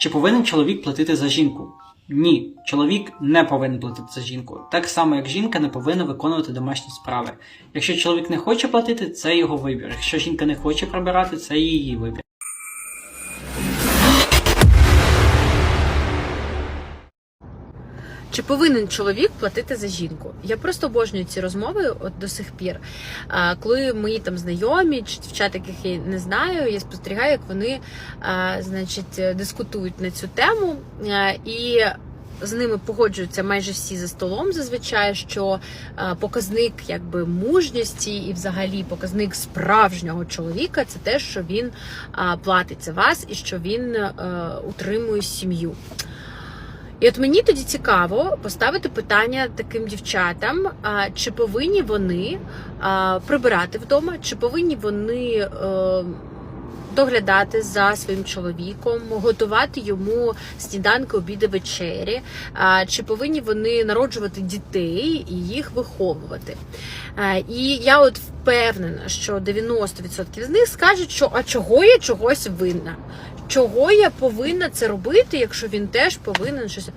Чи повинен чоловік платити за жінку? Ні, чоловік не повинен платити за жінку, так само як жінка не повинна виконувати домашні справи. Якщо чоловік не хоче платити, це його вибір. Якщо жінка не хоче прибирати, це її вибір. Чи повинен чоловік платити за жінку? Я просто обожнюю ці розмови от до сих пір. А, коли мої там знайомі чи дівчата, яких я не знаю, я спостерігаю, як вони а, значить, дискутують на цю тему. А, і з ними погоджуються майже всі за столом зазвичай, що показник якби мужності і взагалі показник справжнього чоловіка це те, що він платить за вас і що він а, утримує сім'ю. І от мені тоді цікаво поставити питання таким дівчатам: чи повинні вони прибирати вдома, чи повинні вони е, доглядати за своїм чоловіком, готувати йому сніданки, обіди, вечері, чи повинні вони народжувати дітей і їх виховувати. І я от впевнена, що 90% з них скажуть, що а чого я чогось винна? Чого я повинна це робити, якщо він теж повинен щось.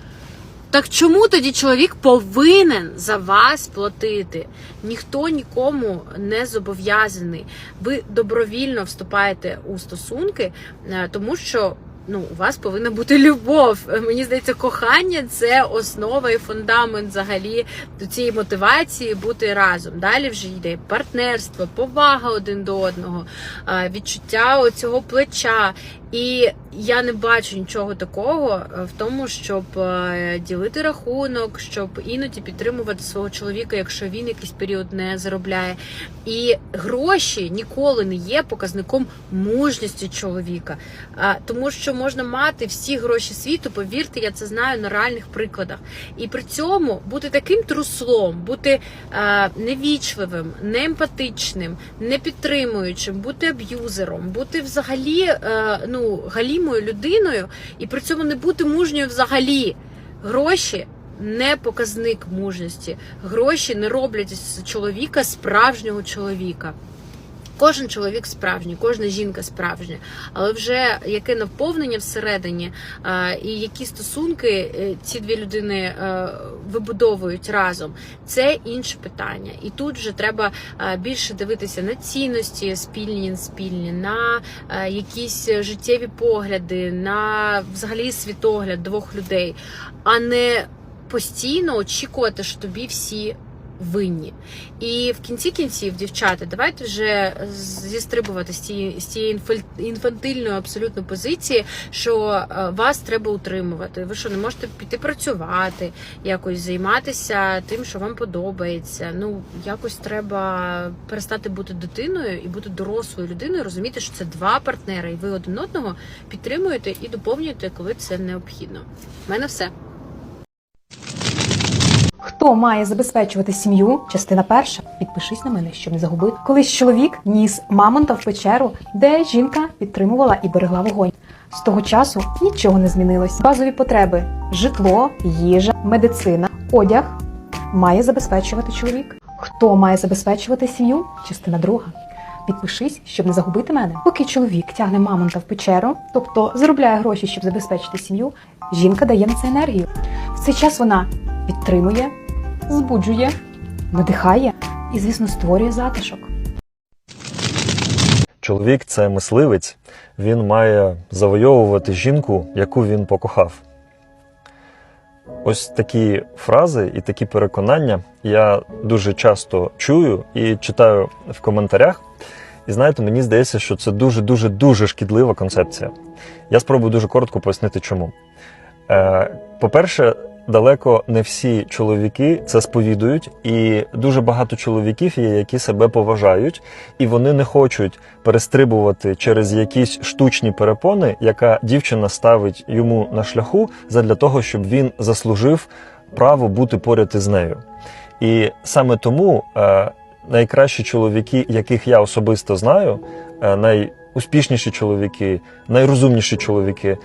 Так чому тоді чоловік повинен за вас платити? Ніхто нікому не зобов'язаний. Ви добровільно вступаєте у стосунки, е, тому що ну, у вас повинна бути любов. Мені здається, кохання це основа і фундамент взагалі до цієї мотивації бути разом. Далі вже йде партнерство, повага один до одного, е, відчуття цього плеча. І я не бачу нічого такого е, в тому, щоб е, ділити рахунок, щоб іноді підтримувати свого чоловіка, якщо він якийсь період не заробляє. І гроші ніколи не є показником мужності чоловіка, тому що можна мати всі гроші світу. Повірте, я це знаю на реальних прикладах. І при цьому бути таким труслом, бути е, невічливим, неемпатичним, не підтримуючим, бути аб'юзером, бути взагалі е, ну, галімою людиною, і при цьому не бути мужньою взагалі. Гроші не показник мужності. Гроші не роблять з чоловіка справжнього чоловіка. Кожен чоловік справжній, кожна жінка справжня, але вже яке наповнення всередині е, і які стосунки е, ці дві людини е, вибудовують разом, це інше питання. І тут вже треба більше дивитися на цінності, спільні, спільні, на якісь життєві погляди, на взагалі світогляд двох людей, а не постійно очікувати, що тобі всі винні. І в кінці кінців, дівчата, давайте вже зістрибувати з цієї з цієї інфантильної абсолютно позиції, що е, вас треба утримувати. Ви що не можете піти працювати, якось займатися тим, що вам подобається. Ну якось треба перестати бути дитиною і бути дорослою людиною, розуміти, що це два партнери, і ви один одного підтримуєте і доповнюєте, коли це необхідно. У мене все. Хто має забезпечувати сім'ю? Частина перша. Підпишись на мене, щоб не загубити. Колись чоловік ніс мамонта в печеру, де жінка підтримувала і берегла вогонь. З того часу нічого не змінилось. Базові потреби: житло, їжа, медицина, одяг має забезпечувати чоловік. Хто має забезпечувати сім'ю? Частина друга. Підпишись, щоб не загубити мене. Поки чоловік тягне мамонта в печеру, тобто заробляє гроші, щоб забезпечити сім'ю, жінка дає на це енергію. В цей час вона підтримує, збуджує, надихає і, звісно, створює затишок. Чоловік це мисливець, він має завойовувати жінку, яку він покохав. Ось такі фрази і такі переконання я дуже часто чую і читаю в коментарях. І знаєте, мені здається, що це дуже дуже дуже шкідлива концепція. Я спробую дуже коротко пояснити, чому. Е, По-перше, далеко не всі чоловіки це сповідують, і дуже багато чоловіків є, які себе поважають, і вони не хочуть перестрибувати через якісь штучні перепони, яка дівчина ставить йому на шляху, задля того, щоб він заслужив право бути поряд із нею. І саме тому е, найкращі чоловіки, яких я особисто знаю, е, найуспішніші чоловіки, найрозумніші чоловіки,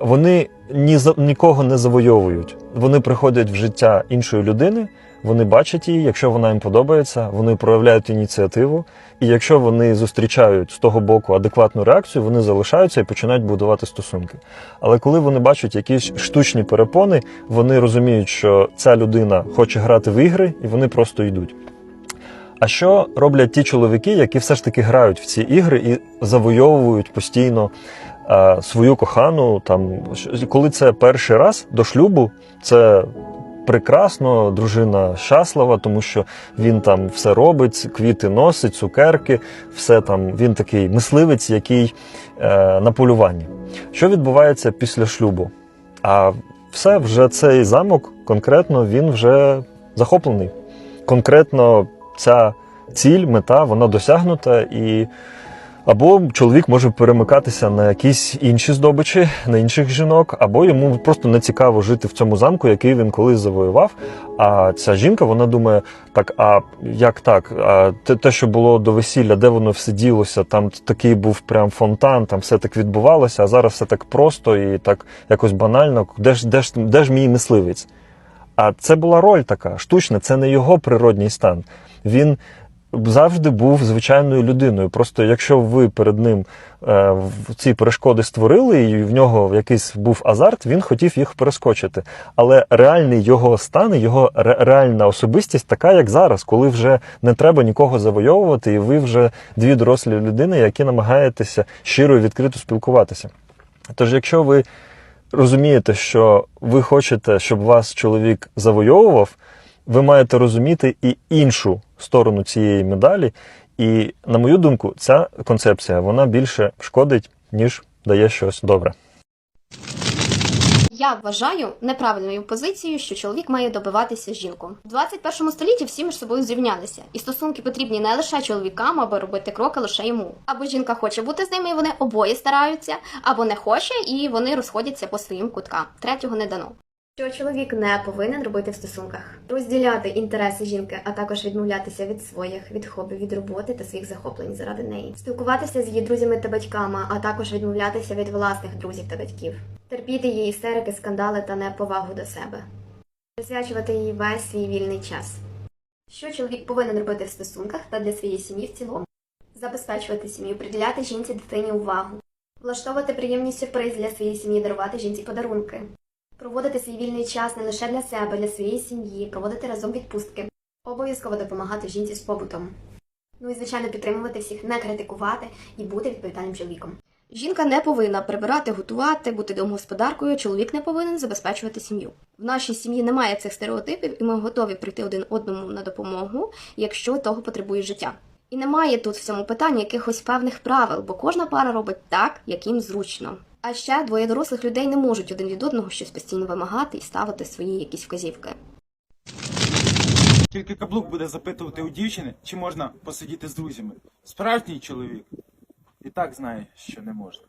вони ні за нікого не завойовують. Вони приходять в життя іншої людини, Вони бачать її, якщо вона їм подобається, вони проявляють ініціативу. І якщо вони зустрічають з того боку адекватну реакцію, вони залишаються і починають будувати стосунки. Але коли вони бачать якісь штучні перепони, вони розуміють, що ця людина хоче грати в ігри, і вони просто йдуть. А що роблять ті чоловіки, які все ж таки грають в ці ігри і завойовують постійно свою кохану? Там коли це перший раз до шлюбу, це прекрасно, дружина щаслива, тому що він там все робить, квіти носить, цукерки, все там. Він такий мисливець, який е, на полюванні. Що відбувається після шлюбу? А все, вже цей замок конкретно він вже захоплений. Конкретно ця ціль, мета, вона досягнута, і або чоловік може перемикатися на якісь інші здобичі, на інших жінок, або йому просто не цікаво жити в цьому замку, який він колись завоював. А ця жінка, вона думає: так, а як так? А те, те, що було до весілля, де воно все ділося, там такий був прям фонтан, там все так відбувалося, а зараз все так просто і так якось банально. Де ж, де ж, де ж мій мисливець? А це була роль така штучна, це не його природній стан. Він завжди був звичайною людиною. Просто якщо ви перед ним е, ці перешкоди створили, і в нього якийсь був азарт, він хотів їх перескочити. Але реальний його стан, його ре- реальна особистість така, як зараз, коли вже не треба нікого завойовувати, і ви вже дві дорослі людини, які намагаєтеся щиро і відкрито спілкуватися. Тож, якщо ви розумієте, що ви хочете, щоб вас чоловік завойовував, ви маєте розуміти і іншу сторону цієї медалі. І, на мою думку, ця концепція вона більше шкодить, ніж дає щось добре. Я вважаю неправильною позицією, що чоловік має добиватися жінку. В 21 столітті всі між собою зрівнялися, і стосунки потрібні не лише чоловікам, аби робити кроки лише йому. Або жінка хоче бути з ними, і вони обоє стараються, або не хоче, і вони розходяться по своїм куткам. Третього не дано. Що чоловік не повинен робити в стосунках, розділяти інтереси жінки, а також відмовлятися від своїх, від хобі, від роботи та своїх захоплень заради неї, спілкуватися з її друзями та батьками, а також відмовлятися від власних друзів та батьків, терпіти її істерики, скандали та неповагу до себе, присвячувати їй весь свій вільний час. Що чоловік повинен робити в стосунках та для своєї сім'ї в цілому? Забезпечувати сім'ю, приділяти жінці дитині увагу, влаштовувати приємні сюрпризи для своєї сім'ї, дарувати жінці подарунки. Проводити свій вільний час не лише для себе, для своєї сім'ї, проводити разом відпустки, обов'язково допомагати жінці з побутом. Ну і звичайно підтримувати всіх, не критикувати і бути відповідальним чоловіком. Жінка не повинна прибирати, готувати, бути домогосподаркою. Чоловік не повинен забезпечувати сім'ю. В нашій сім'ї немає цих стереотипів, і ми готові прийти один одному на допомогу, якщо того потребує життя. І немає тут в цьому питанні якихось певних правил, бо кожна пара робить так, як їм зручно. А ще двоє дорослих людей не можуть один від одного щось постійно вимагати і ставити свої якісь вказівки. Тільки каблук буде запитувати у дівчини, чи можна посидіти з друзями. Справжній чоловік і так знає, що не можна.